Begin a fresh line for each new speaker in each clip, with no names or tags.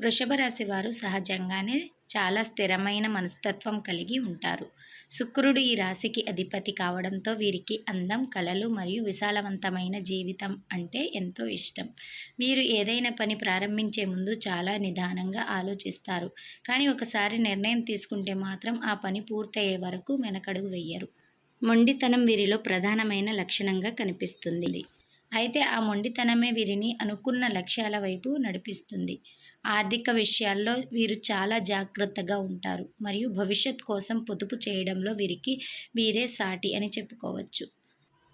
వృషభ రాశి వారు సహజంగానే చాలా స్థిరమైన మనస్తత్వం కలిగి ఉంటారు. శుక్రుడు ఈ రాశికి అధిపతి కావడంతో వీరికి అందం కళలు మరియు విశాలవంతమైన జీవితం అంటే ఎంతో ఇష్టం. వీరు ఏదైనా పని ప్రారంభించే ముందు చాలా నిదానంగా ఆలోచిస్తారు. కానీ ఒకసారి నిర్ణయం తీసుకుంటే మాత్రం ఆ పని పూర్తయ్యే వరకు వెనకడుగు వెయ్యరు మొండితనం వీరిలో ప్రధానమైన లక్షణంగా కనిపిస్తుంది. అయితే ఆ మొండితనమే వీరిని అనుకున్న లక్ష్యాల వైపు నడిపిస్తుంది. ఆర్థిక విషయాల్లో వీరు చాలా జాగ్రత్తగా ఉంటారు. మరియు భవిష్యత్ కోసం పొదుపు చేయడంలో వీరికి వీరే సాటి అని చెప్పుకోవచ్చు.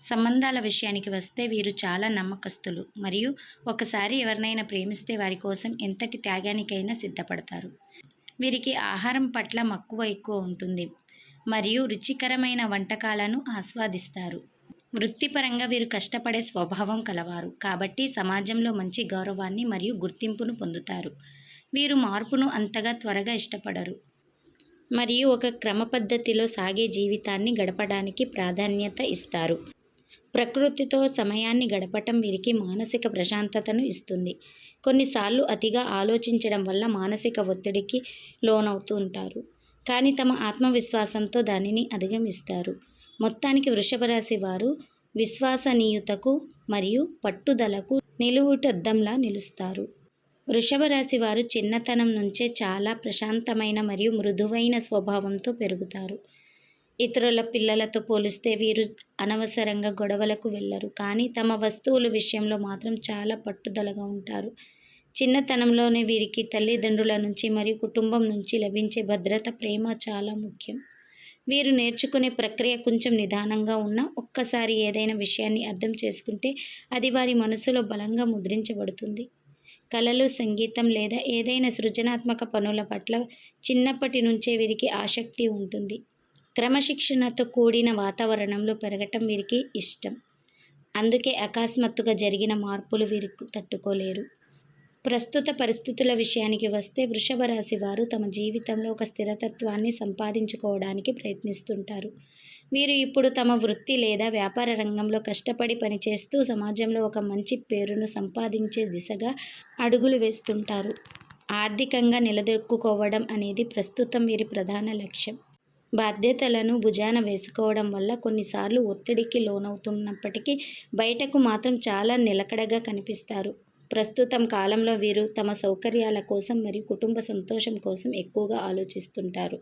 సంబంధాల విషయానికి వస్తే వీరు చాలా నమ్మకస్తులు. మరియు ఒకసారి ఎవరినైనా ప్రేమిస్తే వారి కోసం ఎంతటి త్యాగానికైనా సిద్ధపడతారు. వీరికి ఆహారం పట్ల మక్కువ ఎక్కువ ఉంటుంది. మరియు రుచికరమైన వంటకాలను ఆస్వాదిస్తారు. వృత్తిపరంగా వీరు కష్టపడే స్వభావం కలవారు. కాబట్టి సమాజంలో మంచి గౌరవాన్ని మరియు గుర్తింపును పొందుతారు. వీరు మార్పును అంతగా త్వరగా ఇష్టపడరు. మరియు ఒక క్రమ పద్ధతిలో సాగే జీవితాన్ని గడపడానికి ప్రాధాన్యత ఇస్తారు. ప్రకృతితో సమయాన్ని గడపటం వీరికి మానసిక ప్రశాంతతను ఇస్తుంది. కొన్నిసార్లు అతిగా ఆలోచించడం వల్ల మానసిక ఒత్తిడికి లోనవుతూ ఉంటారు. కానీ తమ ఆత్మవిశ్వాసంతో దానిని అధిగమిస్తారు. మొత్తానికి వృషభ రాశి వారు విశ్వాసనీయతకు మరియు పట్టుదలకు నిలువుటద్దంలా నిలుస్తారు. వృషభ రాశి వారు చిన్నతనం నుంచే చాలా ప్రశాంతమైన మరియు మృదువైన స్వభావంతో పెరుగుతారు. ఇతరుల పిల్లలతో పోలిస్తే వీరు అనవసరంగా గొడవలకు వెళ్ళరు కానీ తమ వస్తువుల విషయంలో మాత్రం చాలా పట్టుదలగా ఉంటారు. చిన్నతనంలోనే వీరికి తల్లిదండ్రుల నుంచి మరియు కుటుంబం నుంచి లభించే భద్రత ప్రేమ చాలా ముఖ్యం. వీరు నేర్చుకునే ప్రక్రియ కొంచెం నిదానంగా ఉన్నా ఒక్కసారి ఏదైనా విషయాన్ని అర్థం చేసుకుంటే అది వారి మనసులో బలంగా ముద్రించబడుతుంది. కళలు సంగీతం లేదా ఏదైనా సృజనాత్మక పనుల పట్ల చిన్నప్పటి నుంచే వీరికి ఆసక్తి ఉంటుంది. క్రమశిక్షణతో కూడిన వాతావరణంలో పెరగటం వీరికి ఇష్టం. అందుకే అకస్మాత్తుగా జరిగిన మార్పులు వీరికి తట్టుకోలేరు. ప్రస్తుత పరిస్థితుల విషయానికి వస్తే వృషభ రాశి వారు తమ జీవితంలో ఒక స్థిరతత్వాన్ని సంపాదించుకోవడానికి ప్రయత్నిస్తుంటారు. వీరు ఇప్పుడు తమ వృత్తి లేదా వ్యాపార రంగంలో కష్టపడి పనిచేస్తూ సమాజంలో ఒక మంచి పేరును సంపాదించే దిశగా అడుగులు వేస్తుంటారు. ఆర్థికంగా నిలదొక్కుకోవడం అనేది ప్రస్తుతం వీరి ప్రధాన లక్ష్యం. బాధ్యతలను భుజాన వేసుకోవడం వల్ల కొన్నిసార్లు ఒత్తిడికి లోనవుతున్నప్పటికీ బయటకు మాత్రం చాలా నిలకడగా కనిపిస్తారు. ప్రస్తుతం కాలంలో వీరు తమ సౌకర్యాల కోసం మరియు కుటుంబ సంతోషం కోసం ఎక్కువగా ఆలోచిస్తుంటారు.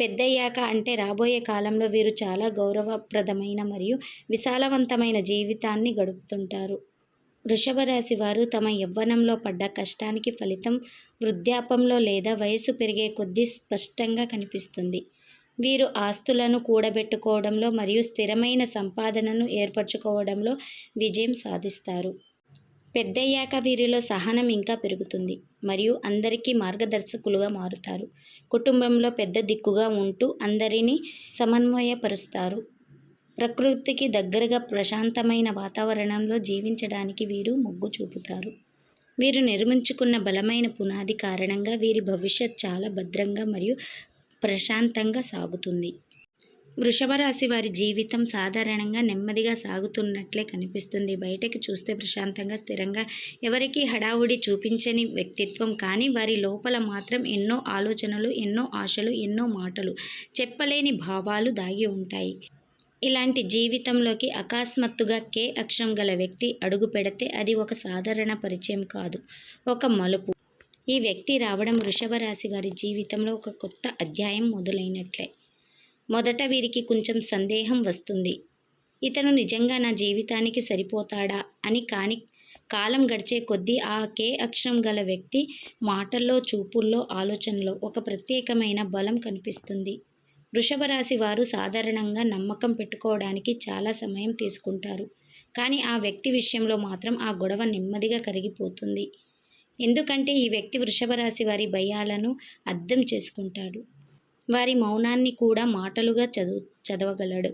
పెద్దయ్యాక అంటే రాబోయే కాలంలో వీరు చాలా గౌరవప్రదమైన మరియు విశాలవంతమైన జీవితాన్ని గడుపుతుంటారు. వృషభ రాశి వారు తమ యవ్వనంలో పడ్డ కష్టానికి ఫలితం వృద్ధాపంలో లేదా వయసు పెరిగే కొద్దీ స్పష్టంగా కనిపిస్తుంది. వీరు ఆస్తులను కూడబెట్టుకోవడంలో మరియు స్థిరమైన సంపాదనను ఏర్పరచుకోవడంలో విజయం సాధిస్తారు. పెద్దయ్యాక వీరిలో సహనం ఇంకా పెరుగుతుంది. మరియు అందరికీ మార్గదర్శకులుగా మారుతారు. కుటుంబంలో పెద్ద దిక్కుగా ఉంటూ అందరినీ సమన్వయపరుస్తారు. ప్రకృతికి దగ్గరగా ప్రశాంతమైన వాతావరణంలో జీవించడానికి వీరు మొగ్గు చూపుతారు. వీరు నిర్మించుకున్న బలమైన పునాది కారణంగా వీరి భవిష్యత్ చాలా భద్రంగా మరియు ప్రశాంతంగా సాగుతుంది. వృషభ రాశి వారి జీవితం సాధారణంగా నెమ్మదిగా సాగుతున్నట్లే కనిపిస్తుంది. బయటకి చూస్తే ప్రశాంతంగా స్థిరంగా ఎవరికి హడావుడి చూపించని వ్యక్తిత్వం. కానీ వారి లోపల మాత్రం ఎన్నో ఆలోచనలు ఎన్నో ఆశలు ఎన్నో మాటలు చెప్పలేని భావాలు దాగి ఉంటాయి. ఇలాంటి జీవితంలోకి అకస్మాత్తుగా కే అక్షం గల వ్యక్తి అడుగు పెడితే అది ఒక సాధారణ పరిచయం కాదు. ఒక మలుపు. ఈ వ్యక్తి రావడం వృషభ రాశి వారి జీవితంలో ఒక కొత్త అధ్యాయం మొదలైనట్లే. మొదట వీరికి కొంచెం సందేహం వస్తుంది. ఇతను నిజంగా నా జీవితానికి సరిపోతాడా? అని కానీ కాలం గడిచే కొద్దీ ఆ కే అక్షరం గల వ్యక్తి మాటల్లో చూపుల్లో ఆలోచనలో ఒక ప్రత్యేకమైన బలం కనిపిస్తుంది. వృషభ రాశి వారు సాధారణంగా నమ్మకం పెట్టుకోవడానికి చాలా సమయం తీసుకుంటారు. కానీ ఆ వ్యక్తి విషయంలో మాత్రం ఆ గొడవ నెమ్మదిగా కరిగిపోతుంది. ఎందుకంటే ఈ వ్యక్తి వృషభ రాశి వారి భయాలను అర్థం చేసుకుంటాడు. వారి మౌనాన్ని కూడా మాటలుగా చదువు చదవగలడు.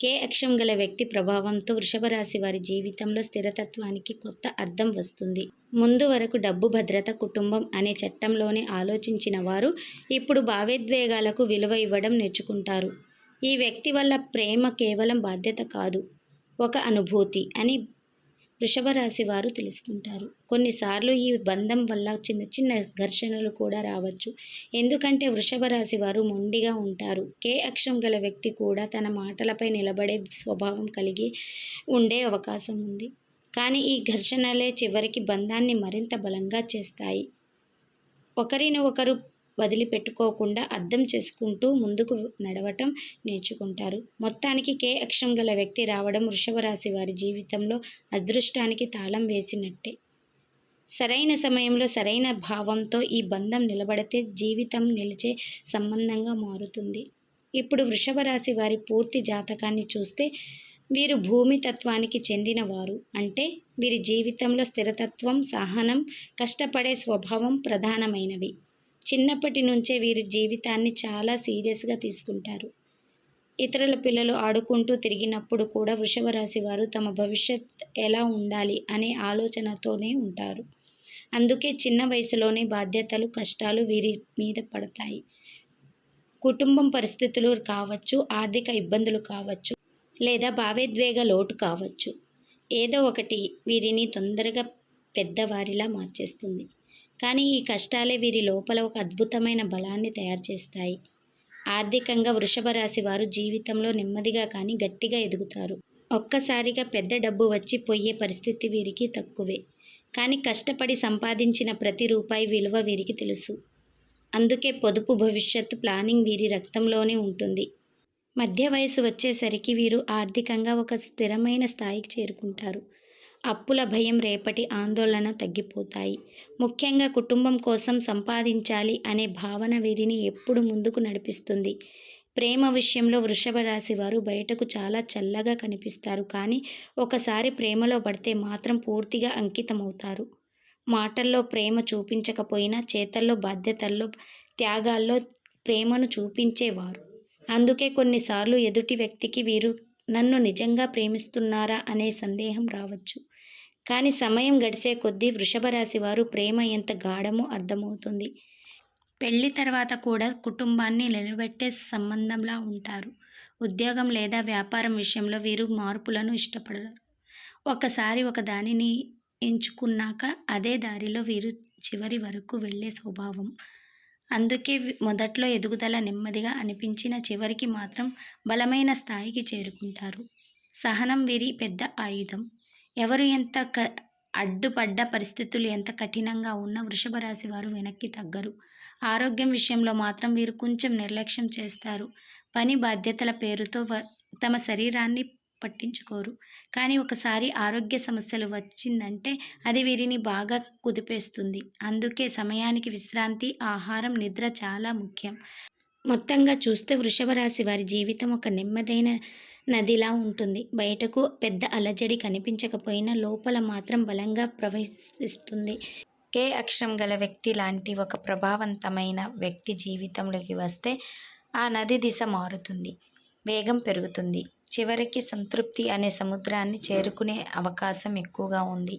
కే అక్షం గల వ్యక్తి ప్రభావంతో వృషభరాశి వారి జీవితంలో స్థిరతత్వానికి కొత్త అర్థం వస్తుంది. ముందు వరకు డబ్బు భద్రత కుటుంబం అనే చట్టంలోనే ఆలోచించిన వారు ఇప్పుడు భావోద్వేగాలకు విలువ ఇవ్వడం నేర్చుకుంటారు. ఈ వ్యక్తి వల్ల ప్రేమ కేవలం బాధ్యత కాదు ఒక అనుభూతి అని వృషభ రాశి వారు తెలుసుకుంటారు. కొన్నిసార్లు ఈ బంధం వల్ల చిన్న చిన్న ఘర్షణలు కూడా రావచ్చు. ఎందుకంటే వృషభ రాశి వారు మొండిగా ఉంటారు. కే అక్షం గల వ్యక్తి కూడా తన మాటలపై నిలబడే స్వభావం కలిగి ఉండే అవకాశం ఉంది. కానీ ఈ ఘర్షణలే చివరికి బంధాన్ని మరింత బలంగా చేస్తాయి. ఒకరిని ఒకరు వదిలిపెట్టుకోకుండా అర్థం చేసుకుంటూ ముందుకు నడవటం నేర్చుకుంటారు. మొత్తానికి కే అక్షం గల వ్యక్తి రావడం వృషభ రాశి వారి జీవితంలో అదృష్టానికి తాళం వేసినట్టే. సరైన సమయంలో సరైన భావంతో ఈ బంధం నిలబడితే జీవితం నిలిచే సంబంధంగా మారుతుంది. ఇప్పుడు వృషభ రాశి వారి పూర్తి జాతకాన్ని చూస్తే వీరు భూమి తత్వానికి చెందినవారు. అంటే వీరి జీవితంలో స్థిరతత్వం సహనం కష్టపడే స్వభావం ప్రధానమైనవి. చిన్నప్పటి నుంచే వీరి జీవితాన్ని చాలా సీరియస్గా తీసుకుంటారు. ఇతరుల పిల్లలు ఆడుకుంటూ తిరిగినప్పుడు కూడా వృషభ రాశి వారు తమ భవిష్యత్ ఎలా ఉండాలి అనే ఆలోచనతోనే ఉంటారు. అందుకే చిన్న వయసులోనే బాధ్యతలు కష్టాలు వీరి మీద పడతాయి. కుటుంబం పరిస్థితులు కావచ్చు ఆర్థిక ఇబ్బందులు కావచ్చు లేదా భావోద్వేగ లోటు కావచ్చు. ఏదో ఒకటి వీరిని తొందరగా పెద్దవారిలా మార్చేస్తుంది. కానీ ఈ కష్టాలే వీరి లోపల ఒక అద్భుతమైన బలాన్ని తయారు చేస్తాయి. ఆర్థికంగా వృషభ రాశి వారు జీవితంలో నెమ్మదిగా కానీ గట్టిగా ఎదుగుతారు. ఒక్కసారిగా పెద్ద డబ్బు వచ్చి పోయే పరిస్థితి వీరికి తక్కువే. కానీ కష్టపడి సంపాదించిన ప్రతి రూపాయి విలువ వీరికి తెలుసు. అందుకే పొదుపు భవిష్యత్తు ప్లానింగ్ వీరి రక్తంలోనే ఉంటుంది. మధ్య వయసు వచ్చేసరికి వీరు ఆర్థికంగా ఒక స్థిరమైన స్థాయికి చేరుకుంటారు. అప్పుల భయం రేపటి ఆందోళన తగ్గిపోతాయి. ముఖ్యంగా కుటుంబం కోసం సంపాదించాలి అనే భావన వీరిని ఎప్పుడు ముందుకు నడిపిస్తుంది. ప్రేమ విషయంలో వృషభ రాశి వారు బయటకు చాలా చల్లగా కనిపిస్తారు. కానీ ఒకసారి ప్రేమలో పడితే మాత్రం పూర్తిగా అంకితమవుతారు. మాటల్లో ప్రేమ చూపించకపోయినా చేతల్లో బాధ్యతల్లో త్యాగాల్లో ప్రేమను చూపించేవారు. అందుకే కొన్నిసార్లు ఎదుటి వ్యక్తికి వీరు నన్ను నిజంగా ప్రేమిస్తున్నారా అనే సందేహం రావచ్చు. కానీ సమయం గడిచే కొద్దీ వృషభ రాశి వారు ప్రేమ ఎంత గాఢమో అర్థమవుతుంది. పెళ్ళి తర్వాత కూడా కుటుంబాన్ని నిలబెట్టే సంబంధంలా ఉంటారు. ఉద్యోగం లేదా వ్యాపారం విషయంలో వీరు మార్పులను ఇష్టపడరు. ఒకసారి ఒక దానిని ఎంచుకున్నాక అదే దారిలో వీరు చివరి వరకు వెళ్ళే స్వభావం. అందుకే మొదట్లో ఎదుగుదల నెమ్మదిగా అనిపించిన చివరికి మాత్రం బలమైన స్థాయికి చేరుకుంటారు. సహనం వీరి పెద్ద ఆయుధం. ఎవరు ఎంత క అడ్డుపడ్డ పరిస్థితులు ఎంత కఠినంగా ఉన్నా వృషభ రాశి వారు వెనక్కి తగ్గరు. ఆరోగ్యం విషయంలో మాత్రం వీరు కొంచెం నిర్లక్ష్యం చేస్తారు. పని బాధ్యతల పేరుతో వ- తమ శరీరాన్ని పట్టించుకోరు. కానీ ఒకసారి ఆరోగ్య సమస్యలు వచ్చిందంటే అది వీరిని బాగా కుదిపేస్తుంది. అందుకే సమయానికి విశ్రాంతి ఆహారం నిద్ర చాలా ముఖ్యం. మొత్తంగా చూస్తే వృషభ రాశి వారి జీవితం ఒక నెమ్మదైన నదిలా ఉంటుంది. బయటకు పెద్ద అలజడి కనిపించకపోయినా లోపల మాత్రం బలంగా ప్రవహిస్తుంది. కే అక్షరం గల వ్యక్తి లాంటి ఒక ప్రభావవంతమైన వ్యక్తి జీవితంలోకి వస్తే ఆ నది దిశ మారుతుంది. వేగం పెరుగుతుంది. చివరికి సంతృప్తి అనే సముద్రాన్ని చేరుకునే అవకాశం ఎక్కువగా ఉంది.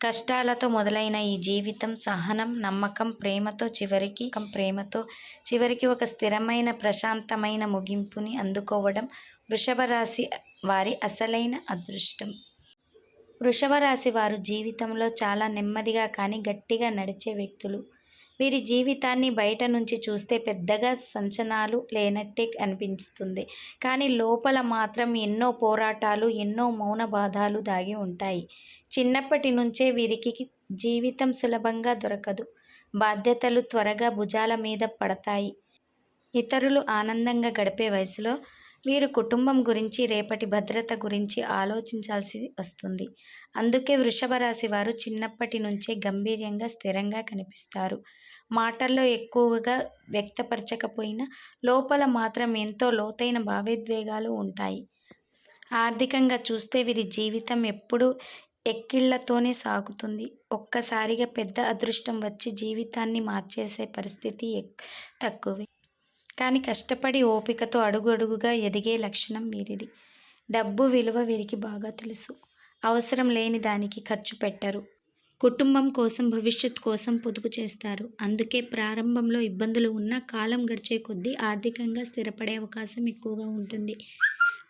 కష్టాలతో మొదలైన ఈ జీవితం సహనం నమ్మకం ప్రేమతో చివరికి ప్రేమతో చివరికి ఒక స్థిరమైన ప్రశాంతమైన ముగింపుని అందుకోవడం వృషభ రాశి వారి అసలైన అదృష్టం. వృషభ రాశి వారు జీవితంలో చాలా నెమ్మదిగా కానీ గట్టిగా నడిచే వ్యక్తులు. వీరి జీవితాన్ని బయట నుంచి చూస్తే పెద్దగా సంచనాలు లేనట్టే అనిపిస్తుంది. కానీ లోపల మాత్రం ఎన్నో పోరాటాలు ఎన్నో మౌన బాధాలు దాగి ఉంటాయి. చిన్నప్పటి నుంచే వీరికి జీవితం సులభంగా దొరకదు. బాధ్యతలు త్వరగా భుజాల మీద పడతాయి. ఇతరులు ఆనందంగా గడిపే వయసులో వీరు కుటుంబం గురించి రేపటి భద్రత గురించి ఆలోచించాల్సి వస్తుంది. అందుకే వృషభ రాశి వారు చిన్నప్పటి నుంచే గంభీర్యంగా స్థిరంగా కనిపిస్తారు. మాటల్లో ఎక్కువగా వ్యక్తపరచకపోయినా లోపల మాత్రం ఎంతో లోతైన భావోద్వేగాలు ఉంటాయి. ఆర్థికంగా చూస్తే వీరి జీవితం ఎప్పుడూ ఎక్కిళ్ళతోనే సాగుతుంది. ఒక్కసారిగా పెద్ద అదృష్టం వచ్చి జీవితాన్ని మార్చేసే పరిస్థితి ఎక్- తక్కువే. కానీ కష్టపడి ఓపికతో అడుగడుగుగా ఎదిగే లక్షణం వీరిది డబ్బు విలువ వీరికి బాగా తెలుసు. అవసరం లేని దానికి ఖర్చు పెట్టరు. కుటుంబం కోసం భవిష్యత్ కోసం పొదుపు చేస్తారు. అందుకే ప్రారంభంలో ఇబ్బందులు ఉన్నా కాలం గడిచే కొద్దీ ఆర్థికంగా స్థిరపడే అవకాశం ఎక్కువగా ఉంటుంది.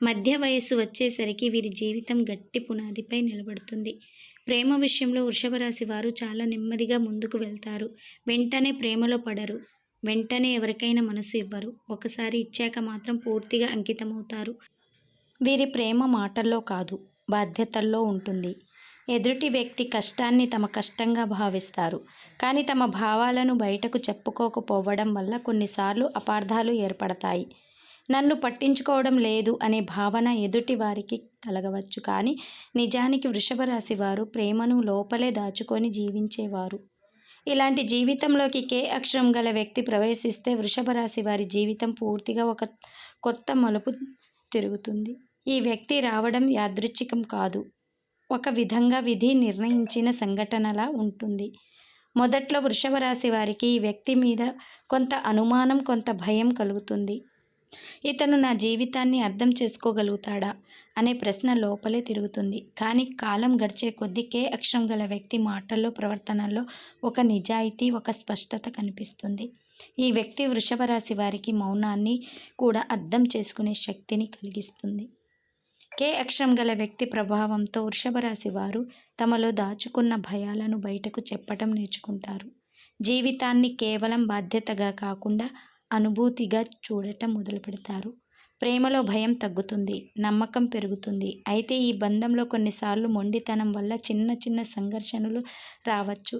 మధ్య వయస్సు వచ్చేసరికి వీరి జీవితం గట్టి పునాదిపై నిలబడుతుంది. ప్రేమ విషయంలో వృషభ రాశి వారు చాలా నెమ్మదిగా ముందుకు వెళ్తారు. వెంటనే ప్రేమలో పడరు. వెంటనే ఎవరికైనా మనసు ఇవ్వరు. ఒకసారి ఇచ్చాక మాత్రం పూర్తిగా అంకితమవుతారు. వీరి ప్రేమ మాటల్లో కాదు బాధ్యతల్లో ఉంటుంది. ఎదుటి వ్యక్తి కష్టాన్ని తమ కష్టంగా భావిస్తారు. కానీ తమ భావాలను బయటకు చెప్పుకోకపోవడం వల్ల కొన్నిసార్లు అపార్థాలు ఏర్పడతాయి. నన్ను పట్టించుకోవడం లేదు అనే భావన ఎదుటి వారికి కలగవచ్చు. కానీ నిజానికి వృషభ రాశి వారు ప్రేమను లోపలే దాచుకొని జీవించేవారు. ఇలాంటి జీవితంలోకి కే అక్షరం గల వ్యక్తి ప్రవేశిస్తే వృషభ రాశి వారి జీవితం పూర్తిగా ఒక కొత్త మలుపు తిరుగుతుంది. ఈ వ్యక్తి రావడం యాదృచ్ఛికం కాదు. ఒక విధంగా విధి నిర్ణయించిన సంఘటనలా ఉంటుంది. మొదట్లో వృషభ రాశి వారికి ఈ వ్యక్తి మీద కొంత అనుమానం కొంత భయం కలుగుతుంది. ఇతను నా జీవితాన్ని అర్థం చేసుకోగలుగుతాడా? అనే ప్రశ్న లోపలే తిరుగుతుంది. కానీ కాలం గడిచే కొద్దీ కే అక్షరం గల వ్యక్తి మాటల్లో ప్రవర్తనలో ఒక నిజాయితీ ఒక స్పష్టత కనిపిస్తుంది. ఈ వ్యక్తి వృషభ రాశి వారికి మౌనాన్ని కూడా అర్థం చేసుకునే శక్తిని కలిగిస్తుంది. కే అక్షరం గల వ్యక్తి ప్రభావంతో వృషభ రాశి వారు తమలో దాచుకున్న భయాలను బయటకు చెప్పటం నేర్చుకుంటారు. జీవితాన్ని కేవలం బాధ్యతగా కాకుండా అనుభూతిగా చూడటం మొదలు పెడతారు ప్రేమలో భయం తగ్గుతుంది నమ్మకం పెరుగుతుంది. అయితే ఈ బంధంలో కొన్నిసార్లు మొండితనం వల్ల చిన్న చిన్న సంఘర్షణలు రావచ్చు.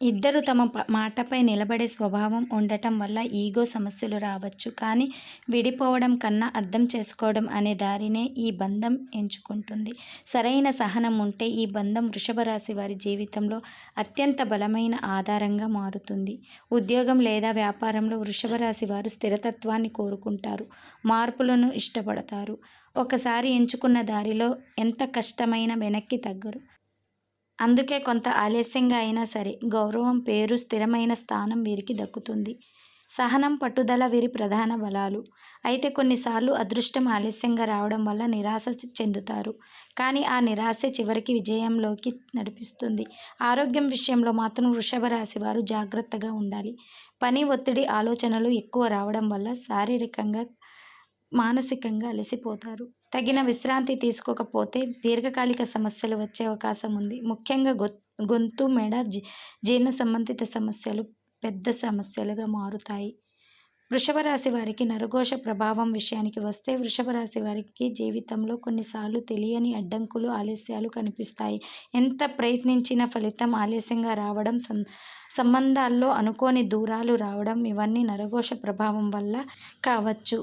ఇద్దరు తమ మాటపై నిలబడే స్వభావం ఉండటం వల్ల ఈగో సమస్యలు రావచ్చు. కానీ విడిపోవడం కన్నా అర్థం చేసుకోవడం అనే దారినే ఈ బంధం ఎంచుకుంటుంది. సరైన సహనం ఉంటే ఈ బంధం వృషభ రాశి వారి జీవితంలో అత్యంత బలమైన ఆధారంగా మారుతుంది. ఉద్యోగం లేదా వ్యాపారంలో వృషభ రాశి వారు స్థిరతత్వాన్ని కోరుకుంటారు. మార్పులను ఇష్టపడతారు. ఒకసారి ఎంచుకున్న దారిలో ఎంత కష్టమైనా వెనక్కి తగ్గరు. అందుకే కొంత ఆలస్యంగా అయినా సరే గౌరవం పేరు స్థిరమైన స్థానం వీరికి దక్కుతుంది. సహనం పట్టుదల వీరి ప్రధాన బలాలు. అయితే కొన్నిసార్లు అదృష్టం ఆలస్యంగా రావడం వల్ల నిరాశ చెందుతారు. కానీ ఆ నిరాశ చివరికి విజయంలోకి నడిపిస్తుంది. ఆరోగ్యం విషయంలో మాత్రం వృషభ రాశి వారు జాగ్రత్తగా ఉండాలి. పని ఒత్తిడి ఆలోచనలు ఎక్కువ రావడం వల్ల శారీరకంగా మానసికంగా అలసిపోతారు. తగిన విశ్రాంతి తీసుకోకపోతే దీర్ఘకాలిక సమస్యలు వచ్చే అవకాశం ఉంది. ముఖ్యంగా గొ గొంతు మెడ జీర్ణ సంబంధిత సమస్యలు పెద్ద సమస్యలుగా మారుతాయి. వృషభ రాశి వారికి నరఘోష ప్రభావం విషయానికి వస్తే వృషభ రాశి వారికి జీవితంలో కొన్నిసార్లు తెలియని అడ్డంకులు ఆలస్యాలు కనిపిస్తాయి. ఎంత ప్రయత్నించిన ఫలితం ఆలస్యంగా రావడం సం సంబంధాల్లో అనుకోని దూరాలు రావడం ఇవన్నీ నరఘోష ప్రభావం వల్ల కావచ్చు.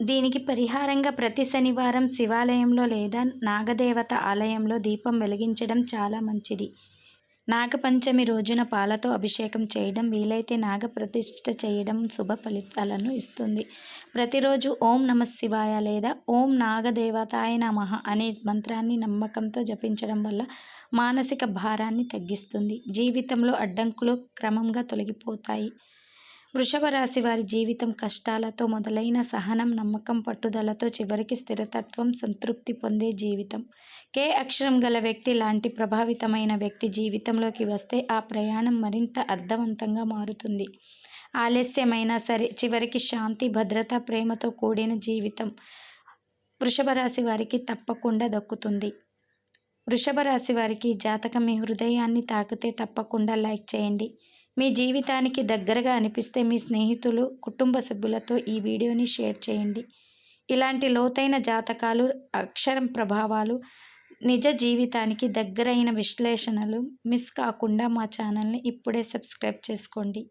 దీనికి పరిహారంగా ప్రతి శనివారం శివాలయంలో లేదా నాగదేవత ఆలయంలో దీపం వెలిగించడం చాలా మంచిది. నాగపంచమి రోజున పాలతో అభిషేకం చేయడం వీలైతే నాగ ప్రతిష్ఠ చేయడం శుభ ఫలితాలను ఇస్తుంది. ప్రతిరోజు ఓం నమ శివాయ లేదా ఓం నాగదేవతాయ నమః అనే మంత్రాన్ని నమ్మకంతో జపించడం వల్ల మానసిక భారాన్ని తగ్గిస్తుంది. జీవితంలో అడ్డంకులు క్రమంగా తొలగిపోతాయి. వృషభ రాశి వారి జీవితం కష్టాలతో మొదలైన సహనం నమ్మకం పట్టుదలతో చివరికి స్థిరతత్వం సంతృప్తి పొందే జీవితం. కే అక్షరం గల వ్యక్తి లాంటి ప్రభావితమైన వ్యక్తి జీవితంలోకి వస్తే ఆ ప్రయాణం మరింత అర్థవంతంగా మారుతుంది. ఆలస్యమైనా సరే చివరికి శాంతి భద్రత ప్రేమతో కూడిన జీవితం వృషభ రాశి వారికి తప్పకుండా దక్కుతుంది. వృషభ రాశి వారికి జాతకం మీ హృదయాన్ని తాకితే తప్పకుండా లైక్ చేయండి. మీ జీవితానికి దగ్గరగా అనిపిస్తే మీ స్నేహితులు కుటుంబ సభ్యులతో ఈ వీడియోని షేర్ చేయండి. ఇలాంటి లోతైన జాతకాలు అక్షరం ప్రభావాలు నిజ జీవితానికి దగ్గరైన విశ్లేషణలు మిస్ కాకుండా మా ఛానల్ని ఇప్పుడే సబ్స్క్రైబ్ చేసుకోండి.